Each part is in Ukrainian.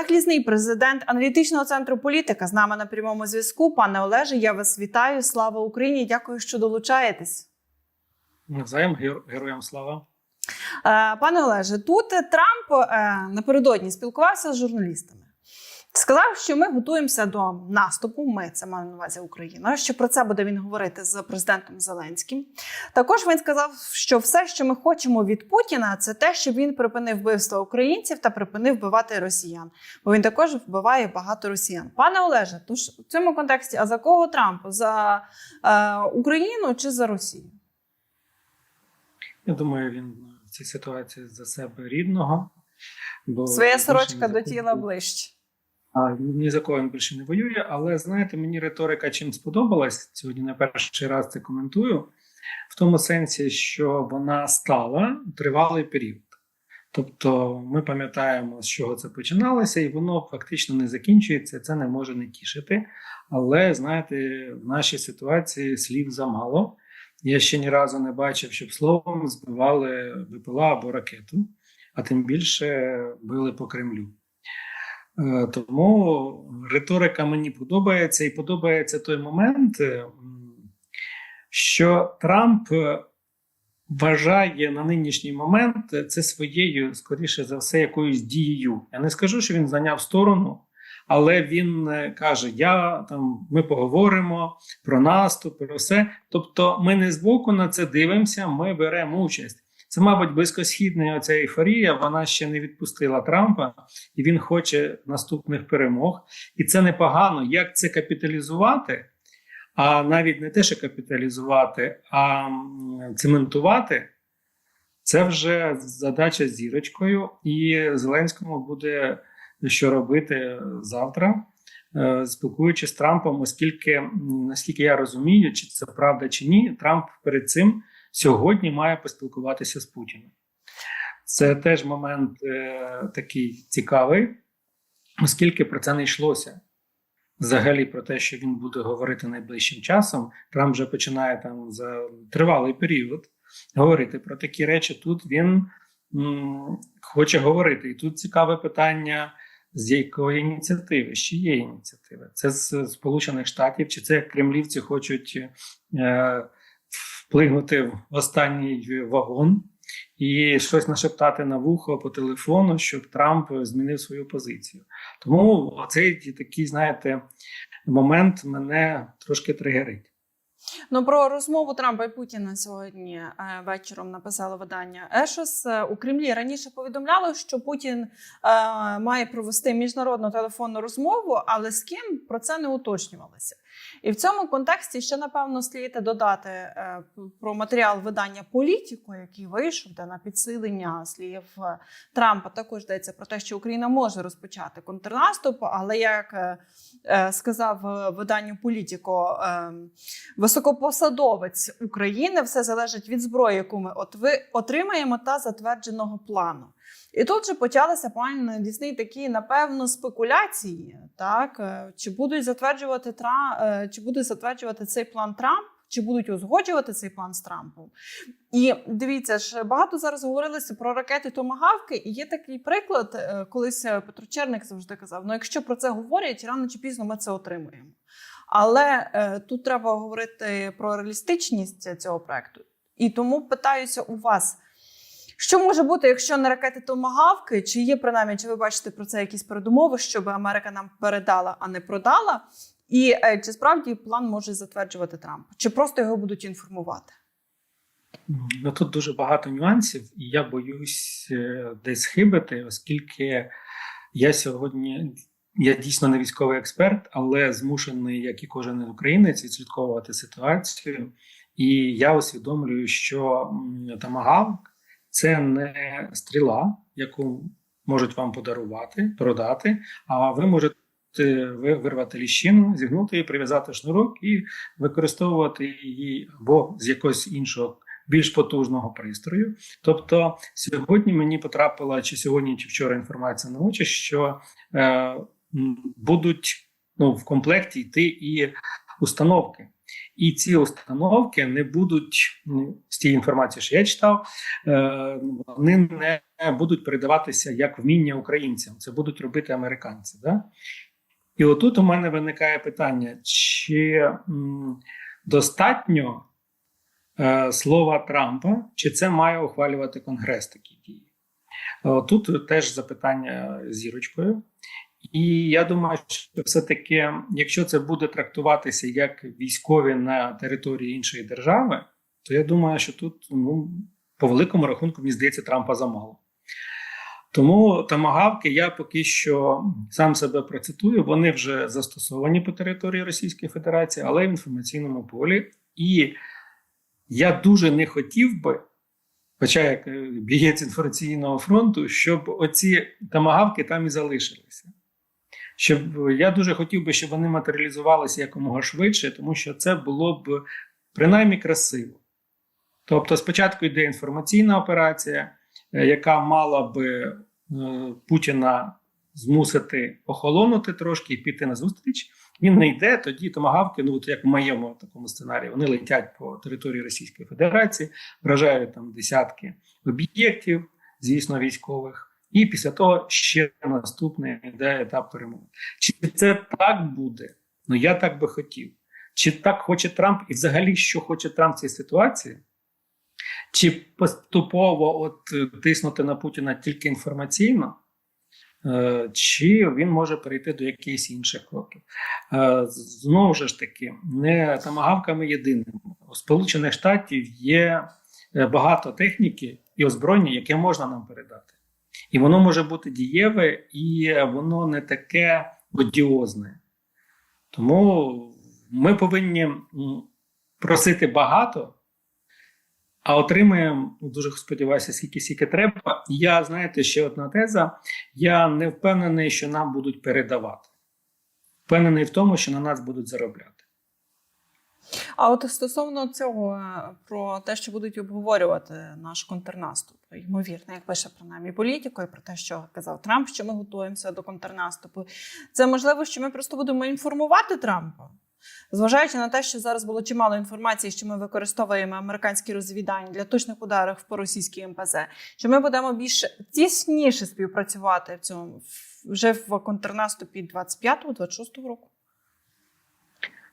Олег Лізний, президент аналітичного центру політика, з нами на прямому зв'язку. Пане Олеже, я вас вітаю. Слава Україні! Дякую, що долучаєтесь. Навзаєм героям слава. Е, Пане Олеже, тут Трамп е, напередодні спілкувався з журналістами. Сказав, що ми готуємося до наступу. Ми це маю на увазі Україна. Що про це буде він говорити з президентом Зеленським. Також він сказав, що все, що ми хочемо від Путіна, це те, щоб він припинив вбивство українців та припинив вбивати росіян. Бо він також вбиває багато росіян. Пане Олеже, тож в цьому контексті, а за кого Трамп? За е, Україну чи за Росію? Я думаю, він в цій ситуації за себе рідного. Бо Своя сорочка до тіла ближче. Ні за кого він більше не воює. Але знаєте, мені риторика чим сподобалась сьогодні. На перший раз це коментую, в тому сенсі, що вона стала тривалий період. Тобто, ми пам'ятаємо, з чого це починалося, і воно фактично не закінчується. Це не може не тішити. Але знаєте, в нашій ситуації слів замало. Я ще ні разу не бачив, щоб словом збивали БПЛА або ракету, а тим більше били по Кремлю. Е, Тому риторика мені подобається, і подобається той момент, е, що Трамп е, вважає на нинішній момент це своєю, скоріше за все, якоюсь дією. Я не скажу, що він зайняв сторону, але він каже: Я там ми поговоримо про наступ, про все. Тобто, ми не збоку на це дивимося, ми беремо участь. Це, мабуть, близькосхідна оця ейфорія. Вона ще не відпустила Трампа, і він хоче наступних перемог. І це непогано. Як це капіталізувати? А навіть не те, що капіталізувати, а цементувати. Це вже задача з зірочкою, і Зеленському буде що робити завтра, е, спілкуючись з Трампом, оскільки, наскільки я розумію, чи це правда чи ні, Трамп перед цим сьогодні має поспілкуватися з Путіним. Це теж момент е, такий цікавий, оскільки про це не йшлося. Взагалі про те, що він буде говорити найближчим часом, Трамп вже починає там за тривалий період говорити про такі речі. Тут він м, хоче говорити. І тут цікаве питання, з якої ініціативи, з чиєї ініціативи? Це з Сполучених Штатів, чи це кремлівці хочуть е, вплигнути в останній вагон і щось нашептати на вухо по телефону, щоб Трамп змінив свою позицію. Тому цей такий, знаєте, момент мене трошки тригерить. Ну про розмову Трампа і Путіна сьогодні е, вечором написало видання Ешос. Е, У Кремлі раніше повідомляли, що Путін е, має провести міжнародну телефонну розмову, але з ким про це не уточнювалося. І в цьому контексті ще напевно слід додати про матеріал видання Політіко, який вийшов, де на підсилення слів Трампа також йдеться про те, що Україна може розпочати контрнаступ, але як сказав виданню Політіко. Високопосадовець України все залежить від зброї, яку ми отримаємо, та затвердженого плану. І тут же почалися пан Лісний такі, напевно, спекуляції. Так Е, чи будуть затверджувати Тра... е, чи буде затверджувати цей план Трамп, чи будуть узгоджувати цей план з Трампом? І дивіться ж, багато зараз говорилося про ракети Томагавки. І є такий приклад, е, колись Петро Черник завжди казав: ну якщо про це говорять, рано чи пізно ми це отримуємо. Але е, тут треба говорити про реалістичність цього проекту. І тому питаюся у вас, що може бути, якщо не ракети Томагавки, чи є принаймні, чи ви бачите про це якісь передумови, щоб Америка нам передала, а не продала? І е, чи справді план може затверджувати Трамп? Чи просто його будуть інформувати? Ну тут дуже багато нюансів, і я боюсь е, десь хибити, оскільки я сьогодні. Я дійсно не військовий експерт, але змушений, як і кожен українець, відслідковувати ситуацію. І я усвідомлюю, що тамагавк це не стріла, яку можуть вам подарувати, продати. А ви можете ви- вирвати ліщину, зігнути її, прив'язати шнурок і використовувати її або з якогось іншого більш потужного пристрою. Тобто, сьогодні мені потрапила чи сьогодні, чи вчора інформація на очі, що е, будуть ну, в комплекті йти і установки. і ці установки не будуть з тієї інформації, що я читав, е, вони не будуть передаватися як вміння українцям. Це будуть робити американці. Да? І отут у мене виникає питання: чи достатньо е, слова Трампа, чи це має ухвалювати Конгрес такі дії? Е, Тут теж запитання зірочкою. І я думаю, що все-таки, якщо це буде трактуватися як військові на території іншої держави, то я думаю, що тут ну, по великому рахунку, мені здається, Трампа замало. Тому тамагавки я поки що сам себе процитую, вони вже застосовані по території Російської Федерації, але в інформаційному полі. І я дуже не хотів би, хоча як е, бієць інформаційного фронту, щоб оці тамагавки там і залишилися. Щоб я дуже хотів би, щоб вони матеріалізувалися якомога швидше, тому що це було б принаймні красиво. Тобто, спочатку йде інформаційна операція, е, яка мала би е, Путіна змусити охолонути трошки і піти на зустріч. Він не йде, тоді томагавки, ну от як в моєму такому сценарії, вони летять по території Російської Федерації, вражають там десятки об'єктів, звісно, військових. І після того ще наступний йде етап перемоги. Чи це так буде? Ну я так би хотів. Чи так хоче Трамп, і взагалі, що хоче Трамп в цій ситуації? Чи поступово от е, тиснути на Путіна тільки інформаційно, Е, чи він може перейти до якихось інших кроків? Е, Знову ж таки, не тамагавками єдиними. У Сполучених Штатів є багато техніки і озброєння, яке можна нам передати. І воно може бути дієве, і воно не таке одіозне. Тому ми повинні просити багато, а отримаємо, ну, дуже сподіваюся, скільки скільки треба. Я, знаєте, ще одна теза. Я не впевнений, що нам будуть передавати. Впевнений в тому, що на нас будуть заробляти. А от стосовно цього, е, про те, що будуть обговорювати наш контрнаступ, ймовірно, як пише принаймні політико, і про те, що казав Трамп, що ми готуємося до контрнаступу. Це можливо, що ми просто будемо інформувати Трампа. Зважаючи на те, що зараз було чимало інформації, що ми використовуємо американські розвідання для точних ударів по російській МПЗ, що ми будемо більш тісніше співпрацювати в цьому вже в контрнаступі 25-26 року.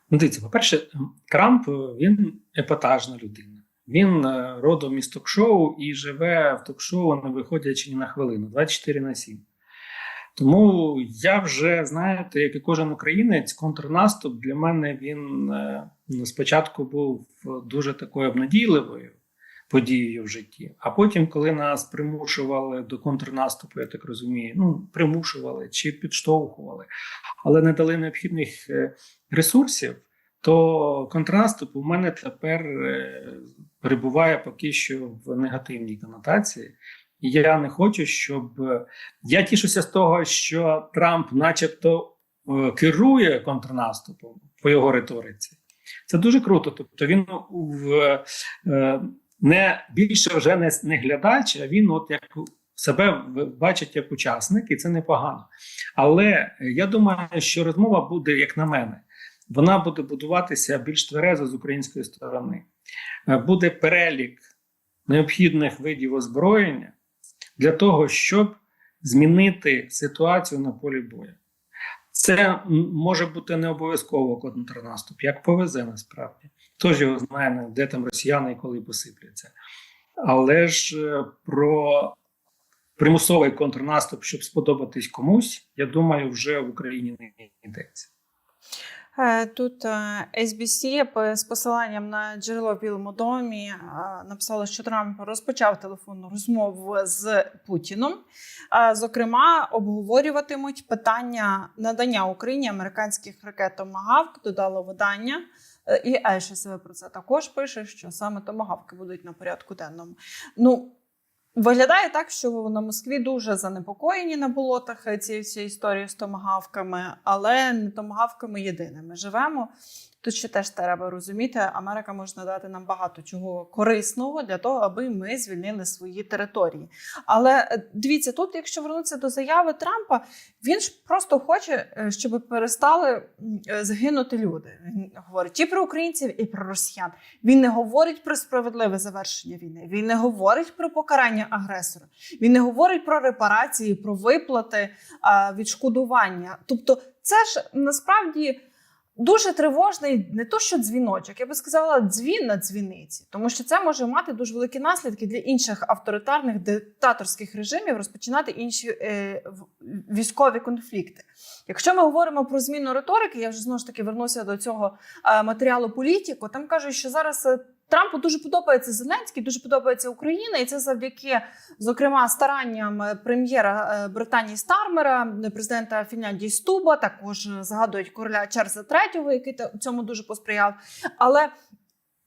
Ну, дивіться, по-перше, Трамп е, він епатажна людина. Він е, родом із ток-шоу і живе в ток-шоу, не виходячи ні на хвилину, 24 на 7. Тому я вже, знаєте, як і кожен українець, контрнаступ для мене він е, ну, спочатку був дуже такою обнадійливою подією в житті. А потім, коли нас примушували до контрнаступу, я так розумію, ну примушували чи підштовхували, але не дали необхідних е, ресурсів, то контрнаступ у мене тепер е, перебуває поки що в негативній конотації. Я не хочу, щоб е, я тішуся з того, що Трамп, начебто, керує контрнаступом по його риториці. Це дуже круто. Тобто він в не більше вже не, не глядач, а він от як себе бачить як учасник, і це непогано. Але я думаю, що розмова буде, як на мене, вона буде будуватися більш тверезо з української сторони. Е, Буде перелік необхідних видів озброєння для того, щоб змінити ситуацію на полі бою. Це може бути не обов'язково контрнаступ, як повезе насправді. Хто його знає, де там росіяни і коли посипляться. Але ж е, про примусовий контрнаступ, щоб сподобатись комусь, я думаю, вже в Україні не йдеться. Е, Тут е, SBC з посиланням на джерело в Білому домі написало, що Трамп розпочав телефонну розмову з Путіном. Зокрема, обговорюватимуть питання надання Україні американських ракет Томагавк, додало видання. І ЕШСВ про це також пише, що саме томагавки будуть на порядку денному. Ну, Виглядає так, що на Москві дуже занепокоєні на болотах цією всієї історії з томагавками, але не томагавками єдиними живемо. Тут ще теж треба розуміти, Америка може надати нам багато чого корисного для того, аби ми звільнили свої території. Але е, дивіться, тут, якщо вернутися до заяви Трампа, він ж просто хоче, е, щоб перестали е, загинути люди. Він говорить і про українців, і про росіян. Він не говорить про справедливе завершення війни. Він не говорить про покарання агресора. Він не говорить про репарації, про виплати, відшкодування. Тобто, це ж насправді. Дуже тривожний, не то що дзвіночок, я би сказала, дзвін на дзвіниці, тому що це може мати дуже великі наслідки для інших авторитарних диктаторських режимів розпочинати інші е, військові конфлікти. Якщо ми говоримо про зміну риторики, я вже знову ж таки вернуся до цього е, матеріалу політику. Там кажуть, що зараз е, Трампу дуже подобається Зеленський, дуже подобається Україна, і це завдяки, зокрема, старанням е, прем'єра е, Британії Стармера, президента Фінляндії Стуба. Також е, згадують короля Чарльза III, який цьому дуже посприяв. Але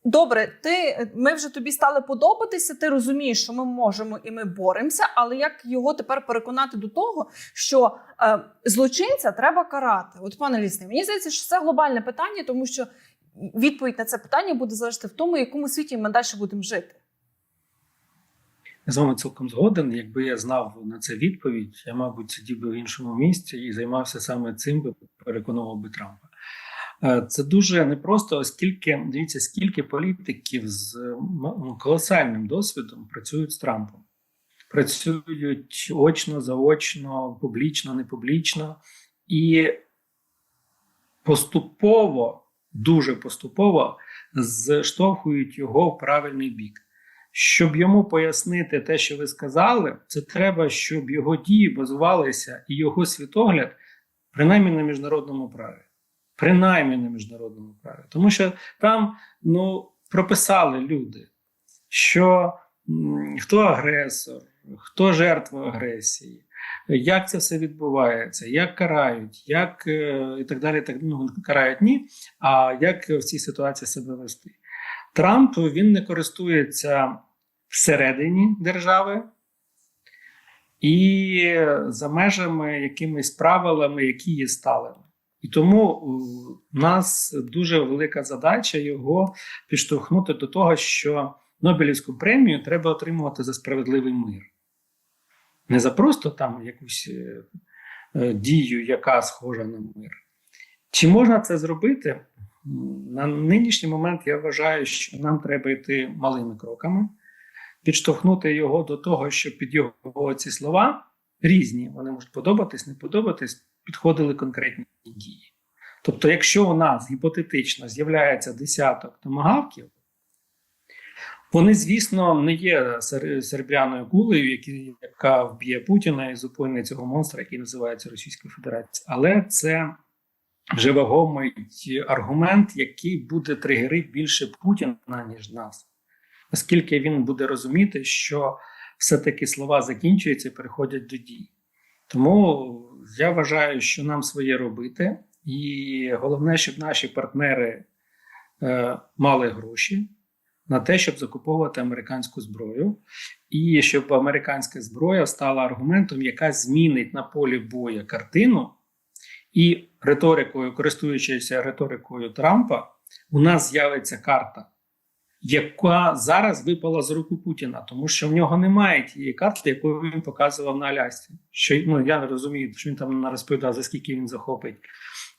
добре, ти ми вже тобі стали подобатися. Ти розумієш, що ми можемо і ми боремося. Але як його тепер переконати до того, що е, злочинця треба карати? От пане лісний, мені здається, що це глобальне питання, тому що відповідь на це питання буде залежати в тому, в якому світі ми далі будемо жити. Я з вами цілком згоден. Якби я знав на це відповідь, я, мабуть, сидів би в іншому місці і займався саме цим, би переконував би Трампа. Е, Це дуже непросто, оскільки дивіться, скільки політиків з колосальним досвідом працюють з Трампом. Працюють очно, заочно, публічно, непублічно. І поступово, дуже поступово зштовхують його в правильний бік. Щоб йому пояснити те, що ви сказали, це треба, щоб його дії базувалися і його світогляд, принаймні на міжнародному праві. Принаймні на міжнародному праві. Тому що там ну, прописали люди, що м, хто агресор, хто жертва агресії, як це все відбувається, як карають, як е, і так далі. Так, ну, карають ні, а як в цій ситуації себе вести. Трамп він не користується всередині держави і за межами якимись правилами, які є сталими. І тому у нас дуже велика задача його підштовхнути до того, що Нобелівську премію треба отримувати за справедливий мир. Не за просто там якусь е, е, дію, яка схожа на мир. Чи можна це зробити? На нинішній момент я вважаю, що нам треба йти малими кроками, підштовхнути його до того, щоб під його ці слова різні, вони можуть подобатись, не подобатись, підходили конкретні дії. Тобто, якщо у нас гіпотетично з'являється десяток томагавків, вони, звісно, не є сер- серебряною кулею, яка вб'є Путіна і зупинить цього монстра, який називається Російською Федерацією. Але це вже вагомий аргумент, який буде тригерити більше Путіна, ніж нас. Оскільки він буде розуміти, що все-таки слова закінчуються і переходять до дій. Тому я вважаю, що нам своє робити, і головне, щоб наші партнери е, мали гроші на те, щоб закуповувати американську зброю, і щоб американська зброя стала аргументом, яка змінить на полі бою картину. І риторикою, користуючися риторикою Трампа, у нас з'явиться карта, яка зараз випала з руку Путіна, тому що в нього немає тієї карти, яку він показував на Алясці. Що ну я не розумію, що він там не розповідав, за скільки він захопить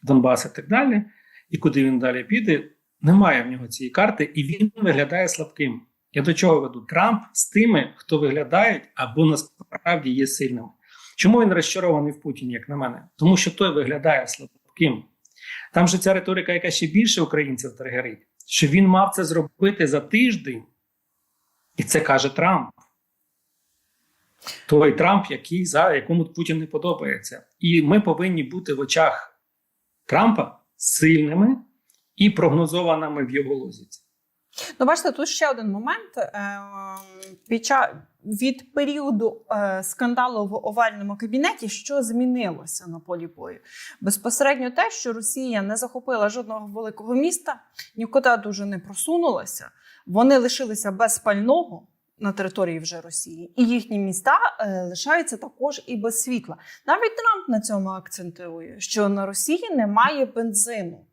Донбас і так далі, і куди він далі піде. Немає в нього цієї карти, і він виглядає слабким. Я до чого веду? Трамп з тими, хто виглядають або насправді є сильним. Чому він розчарований в Путіні, як на мене? Тому що той виглядає слабким. Там же ця риторика, яка ще більше українців тригерить, що він мав це зробити за тиждень, і це каже Трамп. Той Трамп, який за якому Путін не подобається. І ми повинні бути в очах Трампа сильними і прогнозованими в його лозіці. Ну, бачите, тут ще один момент. Е, від періоду е, скандалу в овальному кабінеті, що змінилося на полі бою? Безпосередньо те, що Росія не захопила жодного великого міста, нікуди дуже не просунулася. Вони лишилися без пального на території вже Росії, і їхні міста е, лишаються також і без світла. Навіть Трамп на цьому акцентує, що на Росії немає бензину.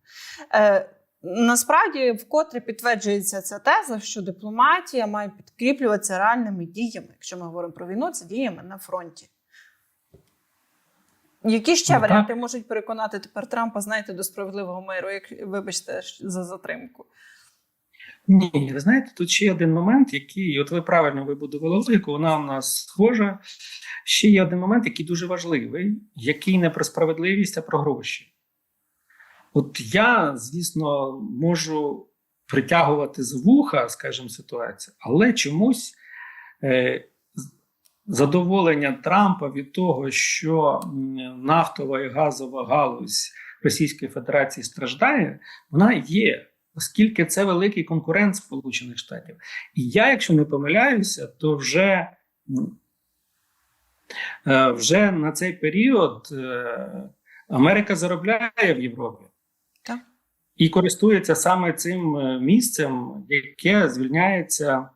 Е, Насправді, вкотре підтверджується ця теза, що дипломатія має підкріплюватися реальними діями. Якщо ми говоримо про війну, це діями на фронті. Які ще Ну, так. варіанти можуть переконати тепер Трампа, знаєте, до справедливого миру, як вибачте за затримку? Ні, ви знаєте, тут ще один момент, який, от ви правильно вибудували логіку, вона у нас схожа. Ще є один момент, який дуже важливий, який не про справедливість, а про гроші. От я, звісно, можу притягувати з вуха, скажімо, ситуацію, але чомусь е, задоволення Трампа від того, що нафтова і газова галузь Російської Федерації страждає, вона є оскільки це великий конкурент Сполучених Штатів. І я, якщо не помиляюся, то вже, е, вже на цей період е, Америка заробляє в Європі. Так. І користується саме цим е, місцем, яке звільняється.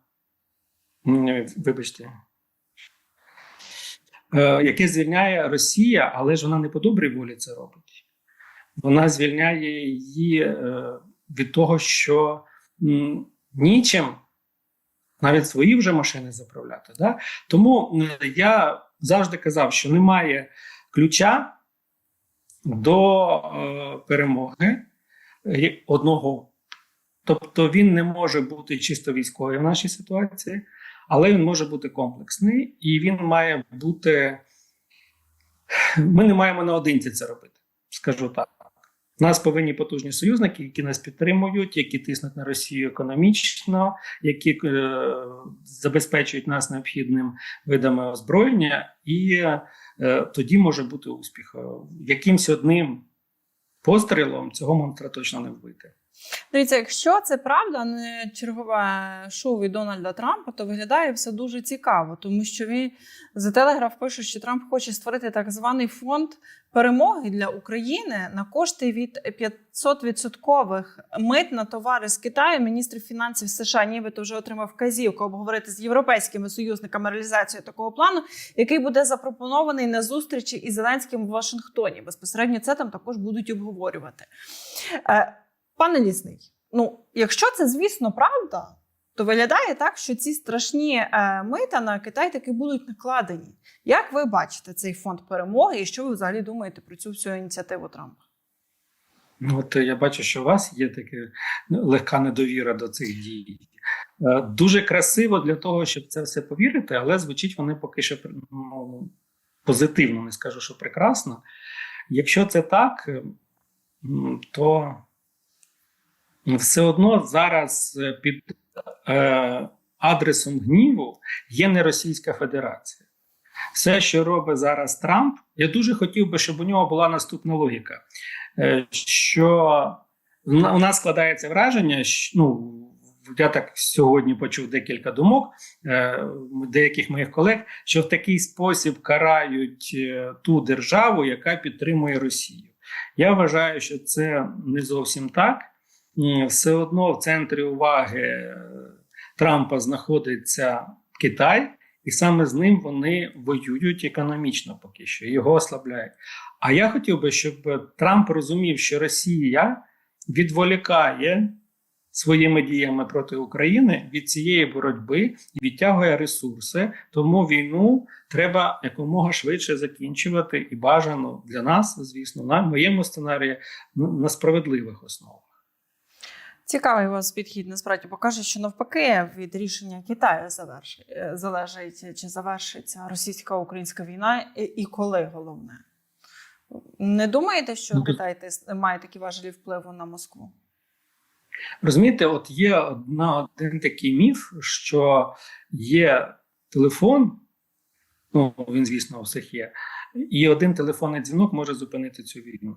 Вибачте. Яке звільняє Росія, але ж вона не по добрій волі це робить. Вона звільняє її від того, що нічим навіть свої вже машини заправляти. Да? Тому я завжди казав, що немає ключа до е, перемоги е, одного. Тобто він не може бути чисто військовий в нашій ситуації, але він може бути комплексний і він має бути. Ми не маємо наодинці це робити, скажу так. Нас повинні потужні союзники, які нас підтримують, які тиснуть на Росію економічно, які е, забезпечують нас необхідним видами озброєння, і е, тоді може бути успіх. Якимсь одним пострілом цього монстра точно не вбити. Дивіться, якщо це правда, не чергове шоу від Дональда Трампа, то виглядає все дуже цікаво, тому що він за телеграф пише, що Трамп хоче створити так званий фонд перемоги для України на кошти від 500% мит на товари з Китаю. Міністр фінансів США нібито вже отримав вказівку обговорити з європейськими союзниками реалізацію такого плану, який буде запропонований на зустрічі із Зеленським в Вашингтоні. Безпосередньо це там також будуть обговорювати. Е, Пане лісний, ну якщо це звісно правда, то виглядає так, що ці страшні е, мита на Китай таки будуть накладені. Як ви бачите цей фонд перемоги, і що ви взагалі думаєте про цю всю ініціативу Трампа? Ну, от е, я бачу, що у вас є така ну, легка недовіра до цих дій. Е, Дуже красиво для того, щоб це все повірити, але звучить вони поки що ну, позитивно, не скажу, що прекрасно. Якщо це так, то все одно зараз під е, адресом гніву є не Російська Федерація. Все, що робить зараз Трамп, я дуже хотів би, щоб у нього була наступна логіка. Е, що у нас складається враження, що, ну, я так сьогодні почув декілька думок е, деяких моїх колег, що в такий спосіб карають е, ту державу, яка підтримує Росію. Я вважаю, що це не зовсім так. Все одно в центрі уваги е, Трампа знаходиться Китай, і саме з ним вони воюють економічно поки що, його ослабляють. А я хотів би, щоб Трамп розумів, що Росія відволікає своїми діями проти України від цієї боротьби і відтягує ресурси. Тому війну треба якомога швидше закінчувати і бажано для нас, звісно, на моєму сценарії на справедливих основах. Цікавий у вас підхід насправді покаже, що навпаки від рішення Китаю завершить, е, залежить чи завершиться російсько-українська війна, і, і коли головне. Не думаєте, що Ну, Китай має такі важелі впливу на Москву? Розумієте, от є одна один такий міф, що є телефон, ну він, звісно, у всіх є, і один телефонний дзвінок може зупинити цю війну.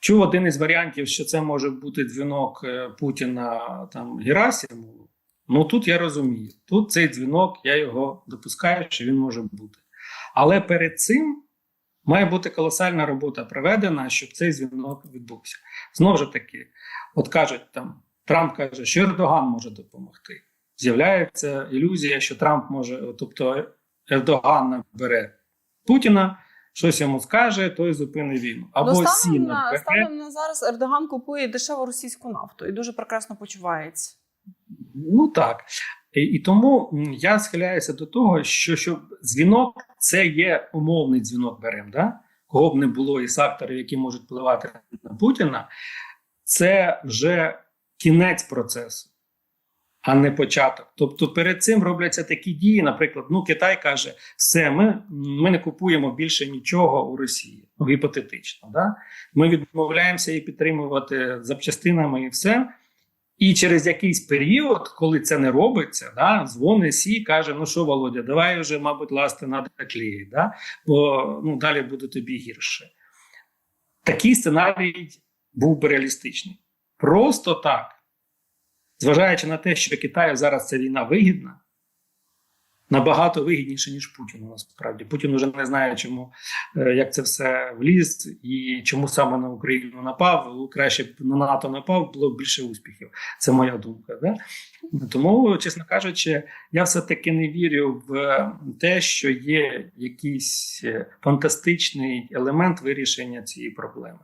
Чув один із варіантів, що це може бути дзвінок е, Путіна там Герасимову. Ну тут я розумію. Тут цей дзвінок, я його допускаю, що він може бути. Але перед цим має бути колосальна робота проведена, щоб цей дзвінок відбувся. Знову ж таки, от кажуть там, Трамп каже, що Ердоган може допомогти. З'являється ілюзія, що Трамп може, тобто Ердоган бере Путіна, щось йому скаже, той зупинить війну. Або ну, станом, на, станом на зараз Ердоган купує дешеву російську нафту і дуже прекрасно почувається. Ну так. І, і тому я схиляюся до того, що, що дзвінок це є умовний дзвінок берем, да? кого б не було із акторів, які можуть впливати на Путіна, це вже кінець процесу, а не початок. Тобто перед цим робляться такі дії. Наприклад, ну Китай каже, все, ми, ми не купуємо більше нічого у Росії, ну, гіпотетично. Да? Ми відмовляємося її підтримувати запчастинами і все. І через якийсь період, коли це не робиться, да, дзвони сі каже: Ну що, Володя, давай вже, мабуть, ласти надо клеїть, да, бо ну, далі буде тобі гірше. Такий сценарій був би реалістичний. Просто так, зважаючи на те, що Китаю зараз ця війна вигідна, набагато вигідніше, ніж Путіну. Насправді Путін вже не знає, чому е, як це все вліз і чому саме на Україну напав. Краще б на НАТО напав, було б більше успіхів. Це моя думка. Да? Тому, чесно кажучи, я все-таки не вірю в те, що є якийсь е, фантастичний елемент вирішення цієї проблеми.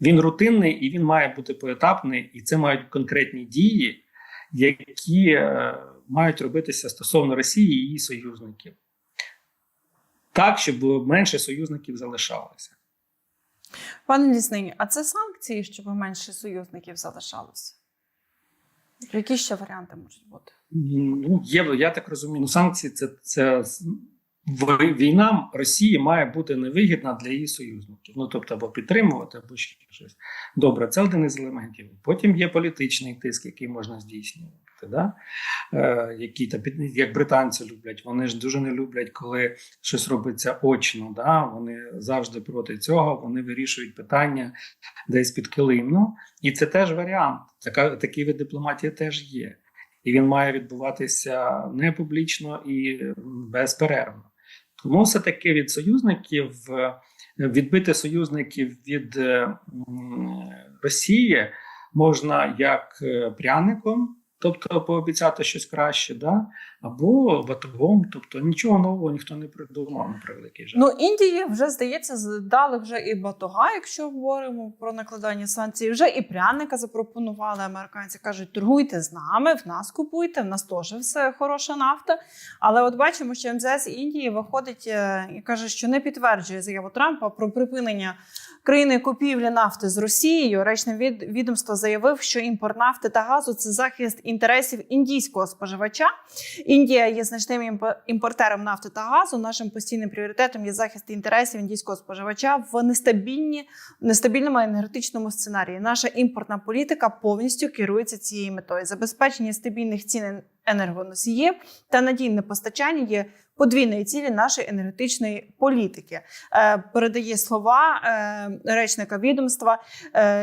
Він рутинний і він має бути поетапний, і це мають конкретні дії, які е, мають робитися стосовно Росії і її союзників. Так, щоб менше союзників залишалося. Пане Ліснині, а це санкції, щоб менше союзників залишалося? Які ще варіанти можуть бути? Ну, є, я так розумію, ну, санкції це, це війна Росії має бути невигідна для її союзників. Ну тобто, або підтримувати, або ще щось. Добре, це один із елементів. Потім є політичний тиск, який можна здійснювати. Да? Е, які та як британці люблять. Вони ж дуже не люблять, коли щось робиться очно. Да? Вони завжди проти цього. Вони вирішують питання десь під килимно. І це теж варіант. Така такий вид дипломатії теж є. І він має відбуватися не публічно і безперервно. Тому все-таки від союзників е, відбити союзників від е, Росії можна як е, пряником, тобто пообіцяти щось краще, да? Або батогом, тобто нічого нового ніхто не придумав на превеликий жаль. Ну, Індії вже здається, дали вже і батога, якщо говоримо про накладання санкцій. Вже і пряника запропонували. Американці кажуть, торгуйте з нами, в нас купуйте, в нас теж все хороша нафта. Але от бачимо, що МЗС Індії виходить е, і каже, що не підтверджує заяву Трампа про припинення країни купівлі нафти з Росією. Речне від- відомство заявив, що імпорт нафти та газу це захист інтересів індійського споживача. Індія є значним імпо- імпортером нафти та газу. Нашим постійним пріоритетом є захист інтересів індійського споживача в нестабільні, нестабільному енергетичному сценарії. Наша імпортна політика повністю керується цією метою. Забезпечення стабільних цін енергоносіїв та надійне постачання є подвійної цілі нашої енергетичної політики. Е, передає слова е, речника відомства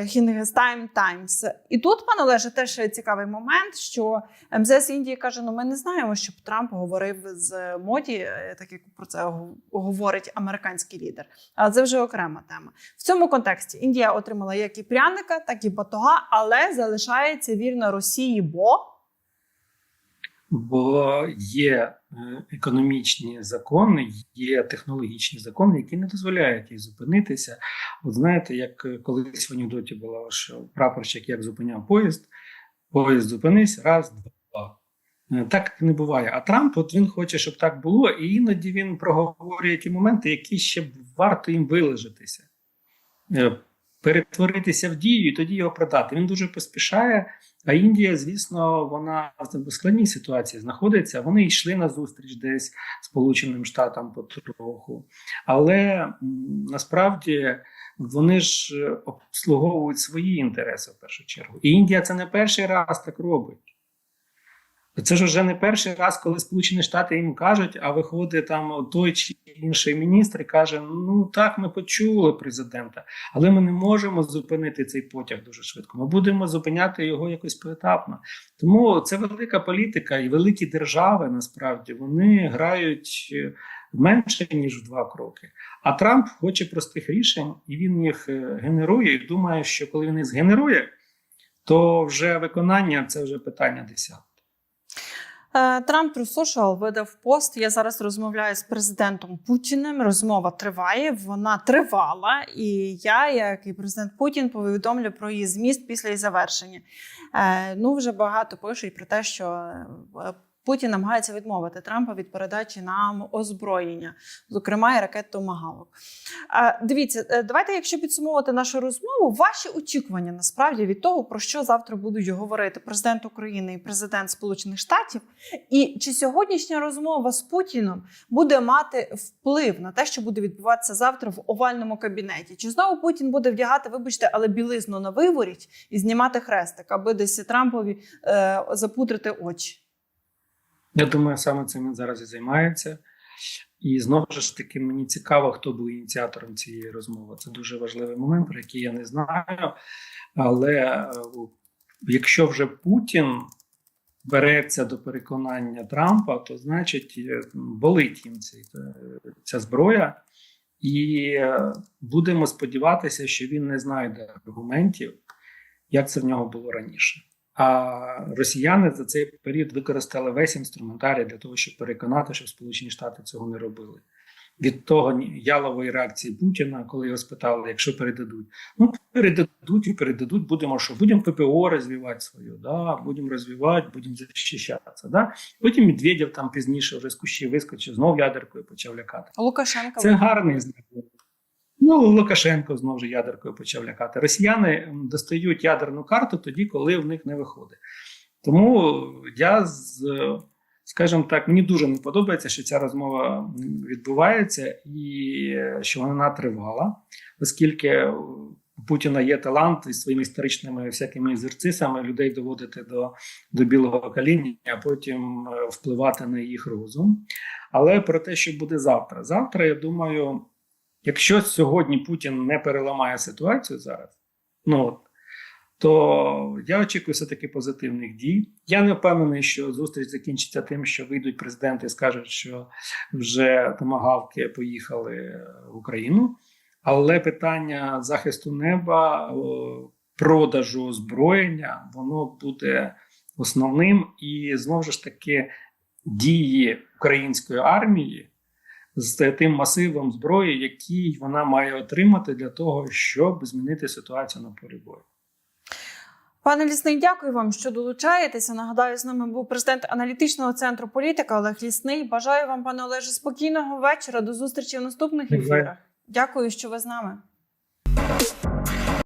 Hindustan Times. І тут, пане Олеже, теж цікавий момент, що МЗС Індії каже: ну ми не знаємо, щоб Трамп говорив з моді, е, так як про це гов- говорить американський лідер. Але це вже окрема тема. В цьому контексті Індія отримала як і пряника, так і батога, але залишається вірна Росії, бо Бо є е, економічні закони, є технологічні закони, які не дозволяють їй зупинитися. От знаєте, як е, колись в анекдоті було, що прапорщик як зупиняв поїзд, поїзд зупинись, раз, два. Е, Так не буває. А Трамп, от він хоче, щоб так було, і іноді він проговорює ті моменти, які ще варто їм вилежатися, перетворитися в дію і тоді його продати. Він дуже поспішає. А Індія, звісно, вона в складній ситуації знаходиться. Вони йшли на зустріч десь Сполученим Штатам потроху. Але насправді вони ж е, обслуговують свої інтереси в першу чергу. І Індія це не перший раз так робить. Це ж вже не перший раз, коли Сполучені Штати їм кажуть, а виходить там той чи інший міністр і каже: Ну так, ми почули президента, але ми не можемо зупинити цей потяг дуже швидко. Ми будемо зупиняти його якось поетапно. Тому це велика політика і великі держави насправді вони грають е, менше ніж в два кроки. А Трамп хоче простих рішень, і він їх е, генерує. І думає, що коли він їх згенерує, то вже виконання це вже питання десяте. Е, Трамп Social видав пост. Я зараз розмовляю з президентом Путіним. Розмова триває, вона тривала. І я, як і президент Путін, повідомлю про її зміст після її завершення. Е, Ну, вже багато пишуть про те, що е, Путін намагається відмовити Трампа від передачі нам озброєння, зокрема і ракет Томагавок. Дивіться, е, давайте, якщо підсумовувати нашу розмову, ваші очікування насправді від того, про що завтра будуть говорити президент України і президент Сполучених Штатів, і чи сьогоднішня розмова з Путіном буде мати вплив на те, що буде відбуватися завтра в овальному кабінеті? Чи знову Путін буде вдягати, вибачте, але білизну на виворіть і знімати хрестик, аби десь Трампові е, запутрити очі? Я думаю, саме цим він зараз і займається. І знову ж таки, мені цікаво, хто був ініціатором цієї розмови. Це дуже важливий момент, про який я не знаю. Але е, якщо вже Путін береться до переконання Трампа, то значить е, болить їм ця, ця зброя. І е, будемо сподіватися, що він не знайде аргументів, як це в нього було раніше. А росіяни за цей період використали весь інструментарій для того, щоб переконати, що Сполучені Штати цього не робили. Від того ялової реакції Путіна, коли його спитали, якщо передадуть, ну передадуть і передадуть, будемо що будемо ППО розвивати свою, да, будемо розвивати, будемо захищатися. Да? Потім Медведєв там пізніше вже з кущі вискочив, знов ядеркою почав лякати. Лукашенко Це гарний знак. Ну, Лукашенко знову ж ядеркою почав лякати. Росіяни достають ядерну карту тоді, коли в них не виходить. Тому я з, скажімо так, мені дуже не подобається, що ця розмова відбувається і е, що вона тривала, оскільки у Путіна є талант із своїми історичними всякими екзерцисами людей доводити до, до білого коління, а потім е, впливати на їх розум. Але про те, що буде завтра. Завтра, я думаю, якщо сьогодні Путін не переламає ситуацію зараз, ну от, то я очікую все-таки позитивних дій. Я не впевнений, що зустріч закінчиться тим, що вийдуть президенти і скажуть, що вже томагавки поїхали в Україну. Але питання захисту неба, продажу озброєння, воно буде основним. І знову ж таки дії української армії з тим масивом зброї, який вона має отримати для того, щоб змінити ситуацію на полі бою. Пане Лісний, дякую вам, що долучаєтеся. Нагадаю, з нами був президент аналітичного центру політика Олег Лісний. Бажаю вам, пане Олеже, спокійного вечора. До зустрічі в наступних ефірах. Дякую, що ви з нами.